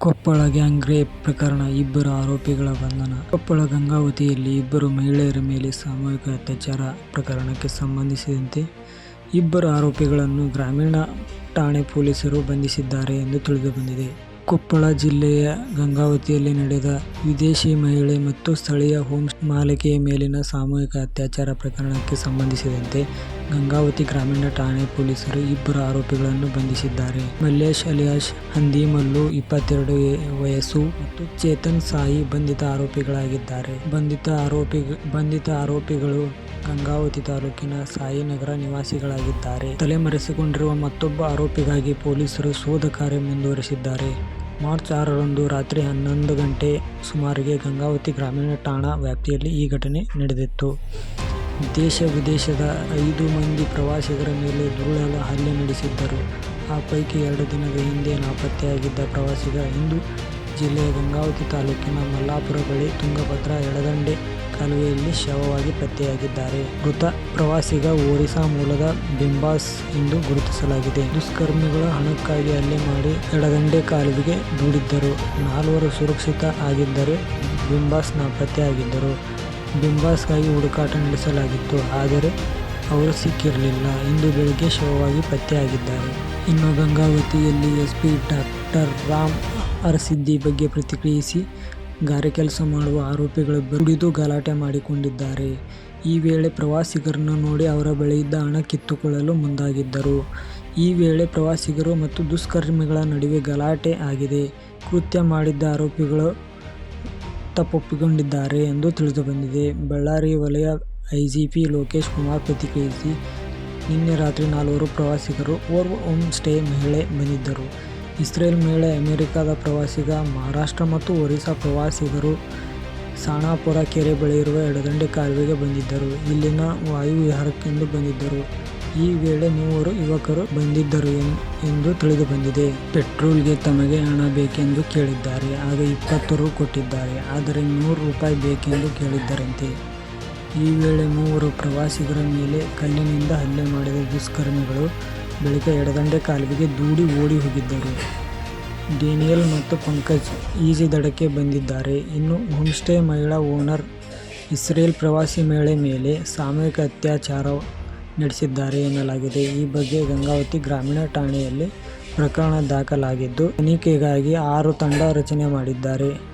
Koppal gang rape ಪ್ರಕರಣ, ಇಬ್ಬರು ಆರೋಪಿಗಳ ಬಂಧನ ಕೊಪ್ಪಳ ಗಂಗಾವತಿಯಲ್ಲಿ ಇಬ್ಬರು ಮಹಿಳೆಯರ ಮೇಲೆ ಸಾಮೂಹಿಕ ಅತ್ಯಾಚಾರ ಪ್ರಕರಣಕ್ಕೆ ಸಂಬಂಧಿಸಿದಂತೆ ಇಬ್ಬರು ಆರೋಪಿಗಳನ್ನು ಗ್ರಾಮೀಣ ಠಾಣೆ ಪೊಲೀಸರು ಬಂಧಿಸಿದ್ದಾರೆ ಎಂದು ತಿಳಿದುಬಂದಿದೆ. ಕೊಪ್ಪಳ ಜಿಲ್ಲೆಯ ಗಂಗಾವತಿಯಲ್ಲಿ ನಡೆದ ವಿದೇಶಿ ಮಹಿಳೆ ಮತ್ತು ಸ್ಥಳೀಯ ಹೋಮ್ ಮಾಲಕಿಯ ಮೇಲಿನ ಸಾಮೂಹಿಕ ಅತ್ಯಾಚಾರ ಪ್ರಕರಣಕ್ಕೆ ಸಂಬಂಧಿಸಿದಂತೆ ಗಂಗಾವತಿ ಗ್ರಾಮೀಣ ಠಾಣೆ ಪೊಲೀಸರು ಇಬ್ಬರು ಆರೋಪಿಗಳನ್ನು ಬಂಧಿಸಿದ್ದಾರೆ. ಮಲ್ಲೇಶ್ ಅಲಿಯಾಶ್ ಹಂದಿ ಮಲ್ಲು ಇಪ್ಪತ್ತೆರಡು ವಯಸ್ಸು ಮತ್ತು ಚೇತನ್ ಸಾಯಿ ಬಂಧಿತ ಆರೋಪಿಗಳಾಗಿದ್ದಾರೆ. ಬಂಧಿತ ಆರೋಪಿ ಬಂಧಿತ ಆರೋಪಿಗಳು ಗಂಗಾವತಿ ತಾಲೂಕಿನ ಸಾಯಿನಗರ ನಿವಾಸಿಗಳಾಗಿದ್ದಾರೆ. ತಲೆಮರೆಸಿಕೊಂಡಿರುವ ಮತ್ತೊಬ್ಬ ಆರೋಪಿಗಾಗಿ ಪೊಲೀಸರು ಶೋಧ ಕಾರ್ಯ ಮುಂದುವರಿಸಿದ್ದಾರೆ. ಮಾರ್ಚ್ ಆರರಂದು ರಾತ್ರಿ ಹನ್ನೊಂದು ಗಂಟೆ ಸುಮಾರಿಗೆ ಗಂಗಾವತಿ ಗ್ರಾಮೀಣ ಠಾಣಾ ವ್ಯಾಪ್ತಿಯಲ್ಲಿ ಈ ಘಟನೆ ನಡೆದಿತ್ತು. ದೇಶ-ವಿದೇಶದ ಐದು ಮಂದಿ ಪ್ರವಾಸಿಗರ ಮೇಲೆ ಧೂಳಲು ಹಲ್ಲೆ ನಡೆಸಿದ್ದರು. ಆ ಪೈಕಿ ಎರಡು ದಿನದ ಹಿಂದೆ ನಾಪತ್ತೆಯಾಗಿದ್ದ ಪ್ರವಾಸಿಗ ಇಂದು ಜಿಲ್ಲೆಯ ಗಂಗಾವತಿ ತಾಲೂಕಿನ ಮಲ್ಲಾಪುರ ಬಳಿ ತುಂಗಭದ್ರಾ ಎಡದಂಡೆ ಕಾಲುವೆಯಲ್ಲಿ ಶವವಾಗಿ ಪತ್ತೆಯಾಗಿದ್ದಾರೆ. ಮೃತ ಪ್ರವಾಸಿಗ ಒರಿಸ್ಸಾ ಮೂಲದ ಬಿಂಬಾಸ್ ಎಂದು ಗುರುತಿಸಲಾಗಿದೆ. ದುಷ್ಕರ್ಮಿಗಳು ಹಣಕ್ಕಾಗಿ ಹಲ್ಲೆ ಮಾಡಿ ಎಡದಂಡೆ ಕಾಲುವೆಗೆ ದೂಡಿದ್ದರು. ನಾಲ್ವರು ಸುರಕ್ಷಿತ ಆಗಿದ್ದರೆ ಬಿಂಬಾಸ್ ನಾಪತ್ತೆಯಾಗಿದ್ದರು. ಬಿಂಬಾಸ್ಗಾಗಿ ಹುಡುಕಾಟ ನಡೆಸಲಾಗಿತ್ತು. ಆದರೆ ಅವರು ಸಿಕ್ಕಿರಲಿಲ್ಲ. ಇಂದು ಬೆಳಗ್ಗೆ ಶವವಾಗಿ ಪತ್ತೆಯಾಗಿದ್ದಾರೆ. ಇನ್ನು ಗಂಗಾವತಿಯಲ್ಲಿ ಎಸ್ಪಿ ಡಾಕ್ಟರ್ ರಾಮ್ ಅರಸಿದ್ದಿ ಬಗ್ಗೆ ಪ್ರತಿಕ್ರಿಯಿಸಿ, ಗಾರೆ ಕೆಲಸ ಮಾಡುವ ಆರೋಪಿಗಳು ಕುಡಿದು ಗಲಾಟೆ ಮಾಡಿಕೊಂಡಿದ್ದಾರೆ. ಈ ವೇಳೆ ಪ್ರವಾಸಿಗರನ್ನು ನೋಡಿ ಅವರ ಬಳಿಯಿದ್ದ ಹಣ ಕಿತ್ತುಕೊಳ್ಳಲು ಮುಂದಾಗಿದ್ದರು. ಈ ವೇಳೆ ಪ್ರವಾಸಿಗರು ಮತ್ತು ದುಷ್ಕರ್ಮಿಗಳ ನಡುವೆ ಗಲಾಟೆ ಆಗಿದೆ. ಕೃತ್ಯ ಮಾಡಿದ್ದ ಆರೋಪಿಗಳು ತಪ್ಪೊಪ್ಪಿಕೊಂಡಿದ್ದಾರೆ ಎಂದು ತಿಳಿದುಬಂದಿದೆ. ಬಳ್ಳಾರಿ ವಲಯ ಐಜಿಪಿ ಲೋಕೇಶ್ ಕುಮಾರ್ ಪ್ರತಿಕ್ರಿಯಿಸಿ, ನಿನ್ನೆ ರಾತ್ರಿ ನಾಲ್ವರು ಪ್ರವಾಸಿಗರು, ಓರ್ವ ಹೋಮ್ ಸ್ಟೇ ಮಹಿಳೆ ಬಂದಿದ್ದರು ಇಸ್ರೇಲ್ ಮಹಿಳೆ, ಅಮೆರಿಕದ ಪ್ರವಾಸಿಗ, ಮಹಾರಾಷ್ಟ್ರ ಮತ್ತು ಒರಿಸ್ಸಾ ಪ್ರವಾಸಿಗರು ಸಾಣಾಪುರ ಕೆರೆ ಬಳಿಯಿರುವ ಎಡದಂಡೆ ಕಾಲುವೆಗೆ ಬಂದಿದ್ದರು. ಇಲ್ಲಿನ ವಾಯುವಿಹಾರಕ್ಕೆಂದು ಬಂದಿದ್ದರು. ಈ ವೇಳೆ ಮೂವರು ಯುವಕರು ಬಂದಿದ್ದರು ಎಂದು ತಿಳಿದು ಬಂದಿದೆ ಪೆಟ್ರೋಲ್ಗೆ ತಮಗೆ ಹಣ ಬೇಕೆಂದು ಕೇಳಿದ್ದಾರೆ. ಆಗ ಇಪ್ಪತ್ತು ರೂ. ಕೊಟ್ಟಿದ್ದಾರೆ. ಆದರೆ ನೂರು ರೂಪಾಯಿ ಬೇಕೆಂದು ಕೇಳಿದ್ದರಂತೆ. ಈ ವೇಳೆ ಮೂವರು ಪ್ರವಾಸಿಗರ ಮೇಲೆ ಕಲ್ಲಿನಿಂದ ಹಲ್ಲೆ ಮಾಡಿದ ದುಷ್ಕರ್ಮಿಗಳು ಬಳಿಕ ಎಡದಂಡೆ ಕಾಲುವೆಗೆ ದೂಡಿ ಓಡಿ ಹೋಗಿದ್ದರು. ಡೇನಿಯಲ್ ಮತ್ತು ಪಂಕಜ್ ಈಜಿ ದಡಕ್ಕೆ ಬಂದಿದ್ದಾರೆ. ಇನ್ನು ಹೋಮ್ಸ್ಟೇ ಮಹಿಳಾ ಓನರ್ ಇಸ್ರೇಲ್ ಪ್ರವಾಸಿ ಮಹಿಳೆ ಮೇಲೆ ಸಾಮೂಹಿಕ ಅತ್ಯಾಚಾರ ನಡೆಸಿದ್ದಾರೆ ಎನ್ನಲಾಗಿದೆ. ಈ ಬಗ್ಗೆ ಗಂಗಾವತಿ ಗ್ರಾಮೀಣ ಠಾಣೆಯಲ್ಲಿ ಪ್ರಕರಣ ದಾಖಲಾಗಿದ್ದು, ತನಿಖೆಗಾಗಿ ಆರು ತಂಡ ರಚನೆ ಮಾಡಿದ್ದಾರೆ.